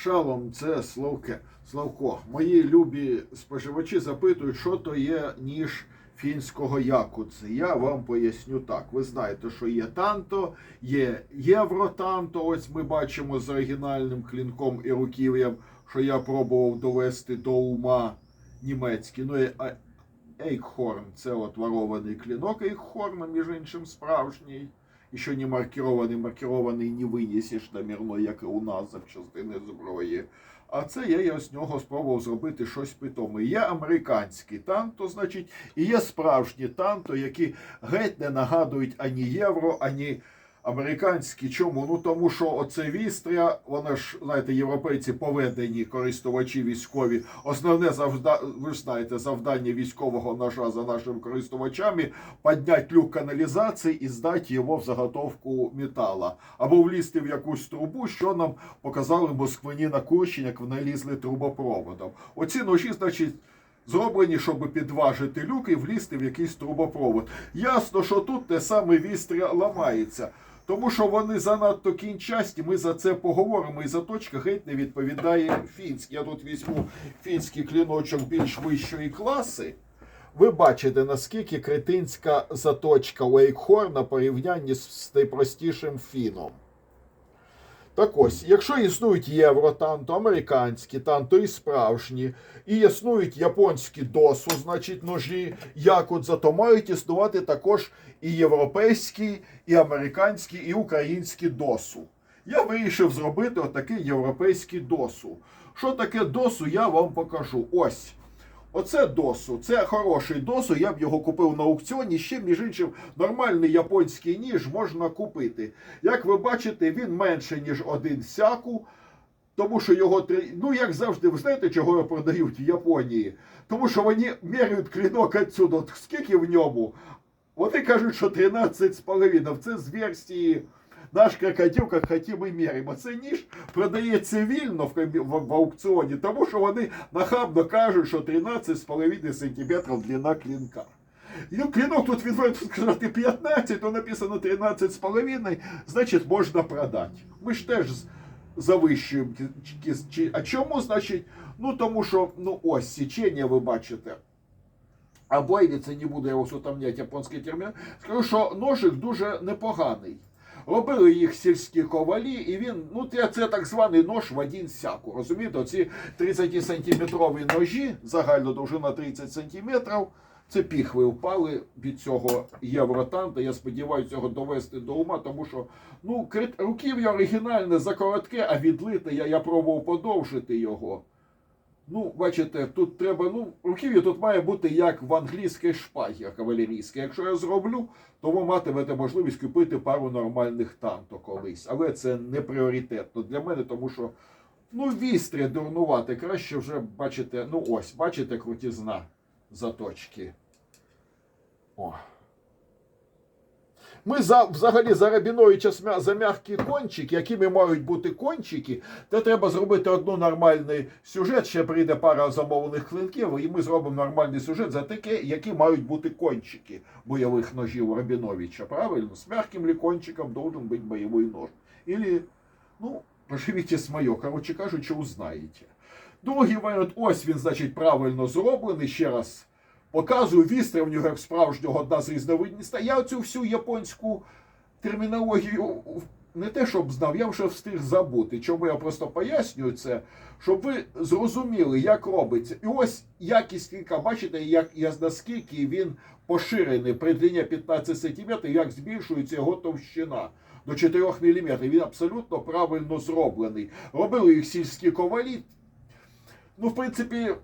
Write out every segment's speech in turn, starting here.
Шалом, це Славке. Славко. Мої любі споживачі запитують, що то є ніж фінського якудзи. Я вам поясню так. Ви знаєте, що є танто, є євротанто. Ось ми бачимо з оригінальним клінком і руків'ям, що я пробував довести до ума німецький. Ну, Ейкхорн це от ворований клінок Ейкхорна, між іншим, справжній. Еще не маркірований, маркірований не винесеш намірно, як і у нас запчастини зброї. А це я я з нього спробував зробити щось питоме. Є американські танто, значить, і є справжні танто, які геть не нагадують ані євро, ані американські. Чому? Ну тому що оце вістря, вона ж, знаєте, європейці поведені користувачі військові. Основне завда... ви ж знаєте, завдання військового ножа за нашими користувачами підняти люк каналізації і здати його в заготовку метала. Або влізти в якусь трубу, що нам показали москвині на Курщині, як вони лізли трубопроводом. Оці ножі, значить. Зроблені, щоб підважити люк і влізти в якийсь трубопровод. Ясно, що тут те саме вістря ламається. Тому що вони занадто кінчасті, ми за це поговоримо, і заточка геть не відповідає фінській. Я тут візьму фінський кліночок більш вищої класи. Ви бачите, наскільки критинська заточка Лейкхорна Ейкхорна порівнянні з найпростішим фіном. Так ось, якщо існують євротанто, американські танто і справжні, і існують японські досу, значить ножі якудза, то мають існувати також і європейські, і американські, і українські досу. Я вирішив зробити отакий європейський досу. Що таке досу, я вам покажу. Ось. Оце досу, це хороший досу. Я б його купив на аукціоні. Ще, між іншим, нормальний японський ніж можна купити. Як ви бачите, він менше, ніж один сяку. Тому що його три- ну як завжди, ви знаєте, чого його продають в Японії? Тому що вони міряють клінок отсюди. От Скільки в ньому? Вони кажуть, що 13 з половиною. Це з версії наш крокодил, як хотів і міряємо. Це ніж продається вільно в, аукціоні, тому що вони нахабно кажуть, що 13,5 см длина клінка. Ну, клінок тут відверто сказати 15, то написано 13,5, значить можна продати. Ми ж теж завищуємо. А чому, значить? Ну тому що ну ось січення ви бачите. Обойві, це не буду я вас японський термін. Скажу, що ножик дуже непоганий. Робили їх сільські ковалі, і він, ну це, так званий нож в один сяку. Розумієте, ці 30-сантиметрові ножі, загальна довжина 30 сантиметрів, це піхви впали від цього євротанта. Я сподіваюся його довести до ума, тому що ну, руків'я оригінальне закоротке, а відлите я, я пробував подовжити його. Ну, бачите, тут треба, ну, руків'я тут має бути як в англійській шпагі кавалерійській. Якщо я зроблю, то ви матимете можливість купити пару нормальних танто колись. Але це не пріоритетно для мене, тому що ну, вістря дурнувати. Краще вже бачите, ну ось, бачите крутізна заточки. О. Ми за, взагалі зарабінуючи смя- за м'які кончики, якими мають бути кончики, то треба зробити одну нормальний сюжет. Ще прийде пара замовлених клинків, і ми зробимо нормальний сюжет за таке, які мають бути кончики бойових ножів Рабіновича. Правильно? З м'яким ли кончиком должен бути бойовий нож. Или, ну, поживіть з моє, коротше кажучи, узнаєте. Другий варіант, ось він, значить, правильно зроблений. Ще раз показую вістря в нього як справжнього одна з різновидністей. Я оцю всю японську термінологію не те, щоб знав, я вже встиг забути. Чому я просто пояснюю це, щоб ви зрозуміли, як робиться. І ось якість кілька, бачите, як я наскільки він поширений при длині 15 см, як збільшується його товщина. До 4 мм. Він абсолютно правильно зроблений. Робили їх сільські ковалі. Ну, в принципі,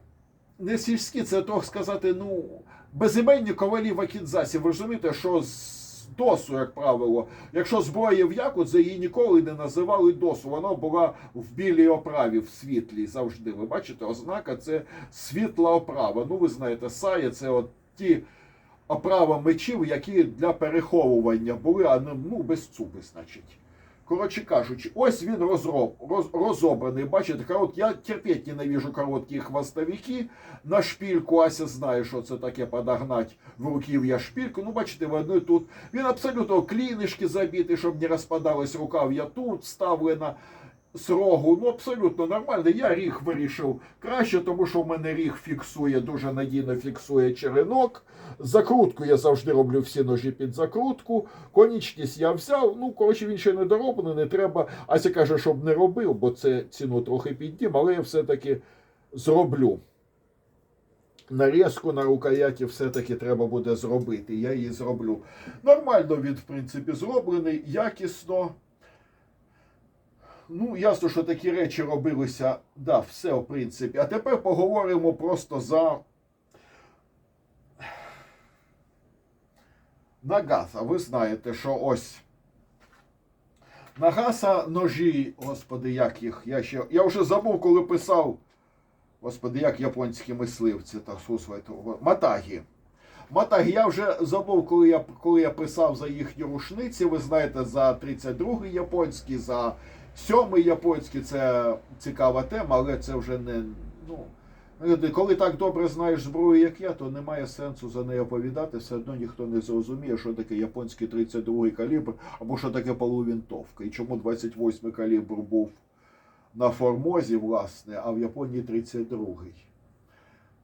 не сільські, це то сказати, ну, безіменні ковалі в Акінзасі. Ви розумієте, що з досу, як правило, якщо зброя в якудзі, її ніколи не називали досу. Вона була в білій оправі, в світлій завжди. Ви бачите, ознака це світла оправа. Ну, ви знаєте, сая це от ті оправа мечів, які для переховування були, а не ну, без цупи, значить. Коротше кажучи, ось він розроб, роз, розобраний. Бачите, корот, я терпеть ненавижу короткі хвостовики. На шпільку Ася знає, що це таке подогнать в руків'я шпільку. Ну, бачите, вони тут. Він абсолютно клінишки забитий, щоб не розпадалась рукав'я тут вставлена. З рогу, ну абсолютно нормально. Я ріг вирішив краще, тому що в мене ріг фіксує, дуже надійно фіксує черенок. Закрутку я завжди роблю всі ножі під закрутку. Конічність я взяв. Ну, коротше, він ще не дороблений, не треба. Ася каже, щоб не робив, бо це ціну трохи піднім, але я все-таки зроблю. Нарізку на рукояті все-таки треба буде зробити. Я її зроблю. Нормально він, в принципі, зроблений, якісно. Ну, ясно, що такі речі робилися. Да, все, в принципі. А тепер поговоримо просто за Нагаса. Ви знаєте, що ось. Нагаса ножі, господи, як їх. Я ще. Я вже забув, коли писав. Господи, як японські мисливці та слухайте, Матагі. Матагі, я вже забув, коли я, коли я писав за їхні рушниці. Ви знаєте, за 32-й японський, за 7-й японський. Це цікава тема, але це вже не. Ну, коли так добре знаєш зброю, як я, то немає сенсу за нею оповідати. Все одно ніхто не зрозуміє, що таке японський 32-й калібр, або що таке полувінтовка. І чому 28-й калібр був на Формозі, власне, а в Японії 32-й.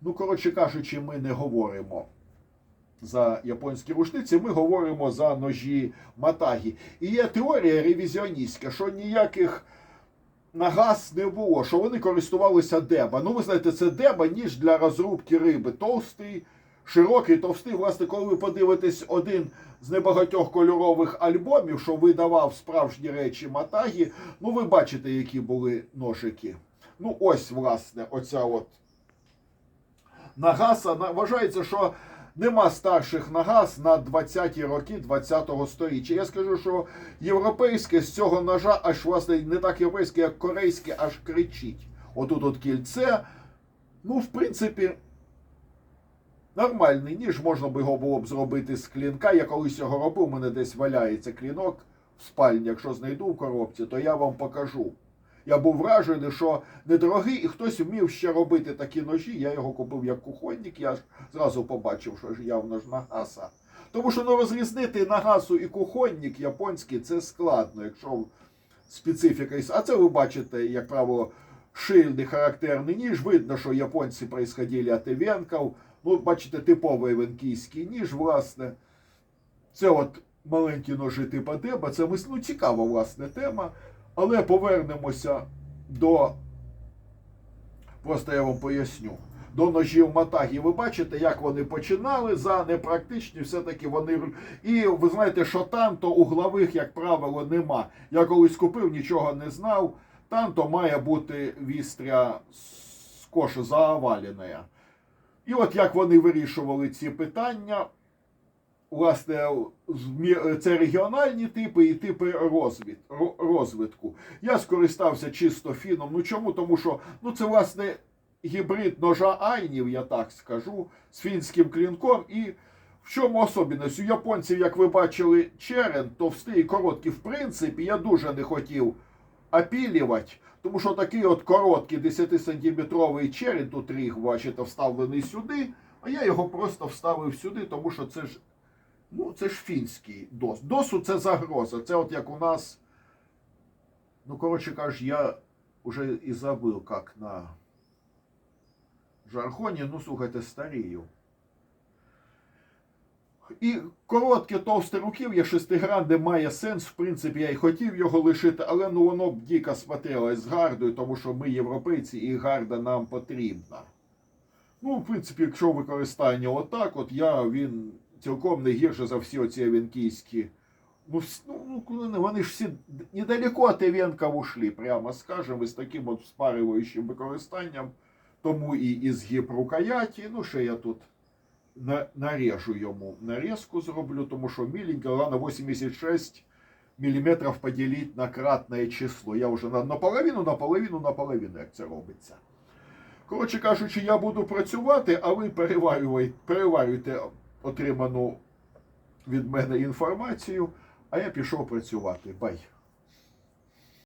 Ну, коротше кажучи, ми не говоримо за японські рушниці, ми говоримо за ножі Матагі. І є теорія ревізіоністська, що ніяких нагаз не було, що вони користувалися деба. Ну, ви знаєте, це деба, ніж для розрубки риби. Товстий, широкий, товстий. Власне, коли ви подивитесь один з небагатьох кольорових альбомів, що видавав справжні речі Матагі, ну ви бачите, які були ножики. Ну, ось, власне, оця от Нагаса. Вважається, що нема старших нагас на 20-ті роки 20-го сторіччя. Я скажу, що європейське з цього ножа, аж власне не так європейське, як корейське, аж кричить. Отут от кільце. Ну, в принципі, нормальний ніж, можна б його було б зробити з клінка. Я колись його робив, у мене десь валяється клінок в спальні. Якщо знайду в коробці, то я вам покажу. Я був вражений, що недорогий, і хтось вмів ще робити такі ножі. Я його купив як кухонник, я ж зразу побачив, що ж явно ж нагаса. Тому що ну, розрізнити нагасу і кухонник японський це складно, якщо специфіка. А це ви бачите, як правило, шильний характерний ніж. Видно, що японці происходили від івенків. Ну, бачите, типовий венкійський ніж, власне. Це от маленькі ножі типа деба. Це ну, цікава, власне, тема. Але повернемося до. Просто я вам поясню. До ножів Матагі. Ви бачите, як вони починали за непрактичні, все-таки вони. І ви знаєте, що танто углових, як правило, нема. Я колись купив, нічого не знав. Танто має бути вістря з коша заовалена. І от як вони вирішували ці питання, власне, це регіональні типи і типи розвід, розвитку. Я скористався чисто фіном. Ну чому? Тому що ну, це, власне, гібрид ножа айнів, я так скажу, з фінським клінком. І в чому особливість? У японців, як ви бачили, черен товстий і короткий. В принципі, я дуже не хотів опілювати, тому що такий от короткий 10-сантиметровий черен, тут ріг, бачите, вставлений сюди, а я його просто вставив сюди, тому що це ж Ну, це ж фінський дос. Досу це загроза. Це от як у нас. Ну, коротше кажучи, я вже і забив, як на жаргоні. Ну, слухайте, старію. І коротке товсте руків'я шестигранне має сенс. В принципі, я й хотів його лишити, але ну воно б дико смотрелось з гардою, тому що ми європейці і гарда нам потрібна. Ну, в принципі, якщо використання отак, от я він цілком не гірше за всі оці авенкійські. Ну, ну, ну, вони ж всі недалеко від авенків ушли, прямо скажемо, з таким от спарюючим використанням. Тому і ізгиб рукояті. Ну, ще я тут на, нарежу йому нарезку зроблю, тому що міленько, на 86 мм поділити на кратне число. Я вже на, наполовину, наполовину, наполовину, як це робиться. Коротше кажучи, я буду працювати, а ви переварюйте, переварюйте отриману від мене інформацію, а я пішов працювати. Бай.